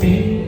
ти